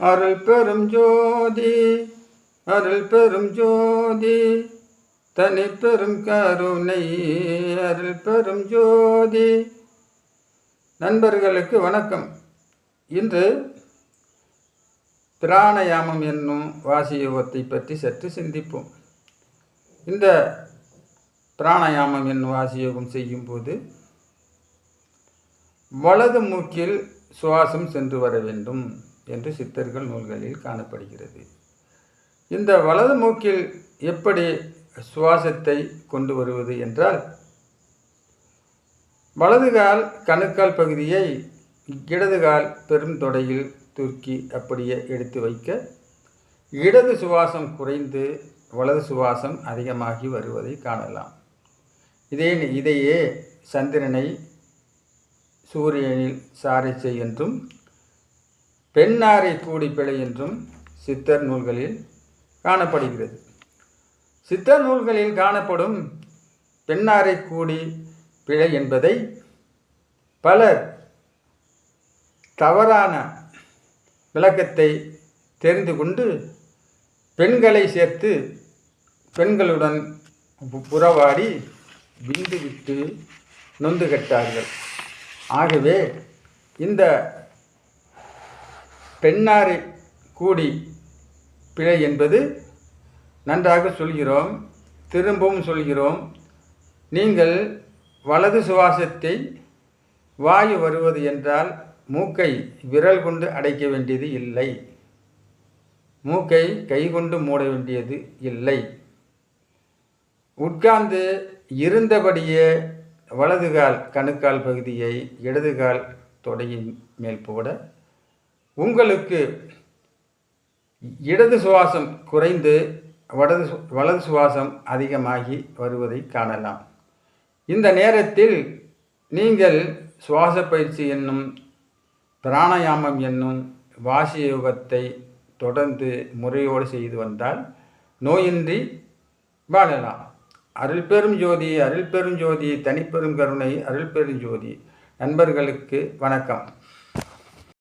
அருள் பெரும் ஜோதி அருள் பெரும் ஜோதி தனி பெரும் கருணை அருள் பெரும் ஜோதி. நண்பர்களுக்கு வணக்கம். இன்று பிராணயாமம் என்னும் வாசியோகத்தை பற்றி சற்று சிந்திப்போம். இந்த பிராணயாமம் என்னும் வாசியோகம் செய்யும்போது வலது மூக்கில் சுவாசம் சென்று வர வேண்டும். என்று சித்தர்கள் நூல்களில் காணப்படுகிறது. இந்த வலது மூக்கில் எப்படி சுவாசத்தை கொண்டு வருவது என்றால் வலதுகால் கணுக்கால் பகுதியை இடதுகால் பெரும் தொடையில் தூக்கி அப்படியே எடுத்து வைக்க இடது சுவாசம் குறைந்து வலது சுவாசம் அதிகமாகி வருவதை காணலாம். இதே இதையே சந்திரனை சூரியனில் சாரிச்சை என்றும் பெண்ணாரை கூடி பிழை என்றும் சித்தர் நூல்களில் காணப்படுகிறது. சித்தர் நூல்களில் காணப்படும் பெண்ணாரை கூடி பிழை என்பதை பலர் தவறான விளக்கத்தை தெரிந்து கொண்டு பெண்களை சேர்த்து பெண்களுடன் புறவாடி விந்து விட்டு நொந்து கட்டார்கள். ஆகவே இந்த பெண்ணாரை கூடி பிழை என்பது நன்றாக சொல்கிறோம் திரும்பவும் சொல்கிறோம். நீங்கள் வலது சுவாசத்தை வாயு வருவது என்றால் மூக்கை விரல் கொண்டு அடைக்க வேண்டியது இல்லை. மூக்கை கை கொண்டு மூட வேண்டியது இல்லை. உட்கார்ந்து இருந்தபடியே வலதுகால் கணுக்கால் பகுதியை இடதுகால் தொடையின் மேல் போட உங்களுக்கு இடது சுவாசம் குறைந்து வலது சு- வலது சுவாசம் அதிகமாகி வருவதை காணலாம். இந்த நேரத்தில் நீங்கள் சுவாச பயிற்சி என்னும் பிராணாயாமம் என்னும் வாசி யோகத்தை தொடர்ந்து முறையோடு செய்து வந்தால் நோயின்றி வாழலாம். அருள் பெரும் ஜோதி அருள் பெரும் ஜோதி தனிப்பெரும் கருணை அருள் பெரும் ஜோதி. நண்பர்களுக்கு வணக்கம்.